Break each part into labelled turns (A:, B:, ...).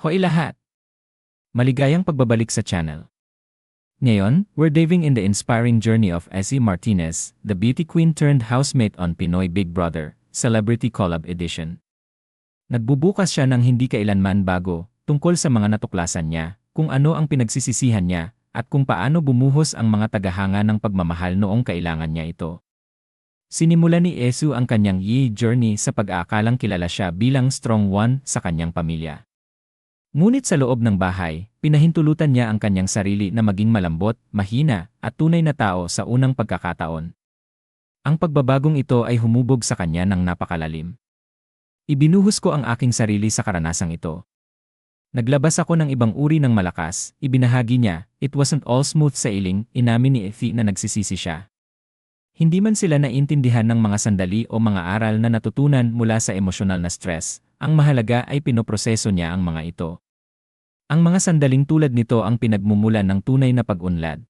A: Hoy lahat! Maligayang pagbabalik sa channel. Ngayon, we're diving in the inspiring journey of Essie Martinez, the beauty queen turned housemate on Pinoy Big Brother, Celebrity Collab Edition. Nagbubukas siya ng hindi kailanman bago tungkol sa mga natuklasan niya, kung ano ang pinagsisisihan niya, at kung paano bumuhos ang mga tagahanga ng pagmamahal noong kailangan niya ito. Sinimula ni Esu ang kanyang Yi journey sa pag-aakalang kilala siya bilang strong one sa kanyang pamilya. Ngunit sa loob ng bahay, pinahintulutan niya ang kanyang sarili na maging malambot, mahina, at tunay na tao sa unang pagkakataon. Ang pagbabagong ito ay humubog sa kanya ng napakalalim. Ibinuhos ko ang aking sarili sa karanasang ito. Naglabas ako ng ibang uri ng malakas, ibinahagi niya, it wasn't all smooth sailing, inamin ni Effie na nagsisisi siya. Hindi man sila naintindihan ng mga sandali o mga aral na natutunan mula sa emosyonal na stress, ang mahalaga ay pinoproseso niya ang mga ito. Ang mga sandaling tulad nito ang pinagmumulan ng tunay na pag-unlad.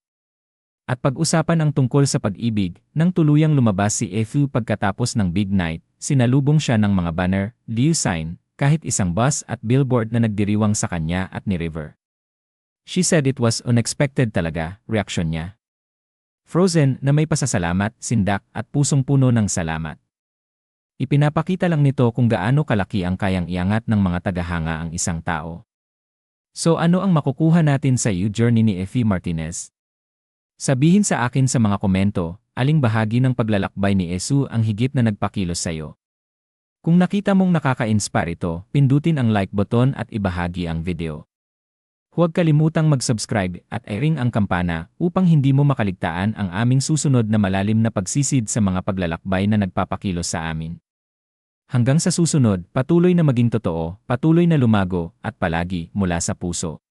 A: At pag-usapan ang tungkol sa pag-ibig, nang tuluyang lumabas si Efu pagkatapos ng big night, sinalubong siya ng mga banner, liu sign, kahit isang bus at billboard na nagdiriwang sa kanya at ni River. She said it was unexpected talaga, reaksyon niya. Frozen na may pasasalamat, sindak at pusong puno ng salamat. Ipinapakita lang nito kung gaano kalaki ang kayang iangat ng mga tagahanga ang isang tao. So ano ang makukuha natin sa You Journey ni Effie Martinez? Sabihin sa akin sa mga komento, aling bahagi ng paglalakbay ni Esu ang higit na nagpakilos sa iyo. Kung nakita mong nakaka-inspire ito, pindutin ang like button at ibahagi ang video. Huwag kalimutang mag-subscribe at i-ring ang kampana upang hindi mo makaligtaan ang aming susunod na malalim na pagsisid sa mga paglalakbay na nagpapakilos sa amin. Hanggang sa susunod, patuloy na maging totoo, patuloy na lumago, at palagi mula sa puso.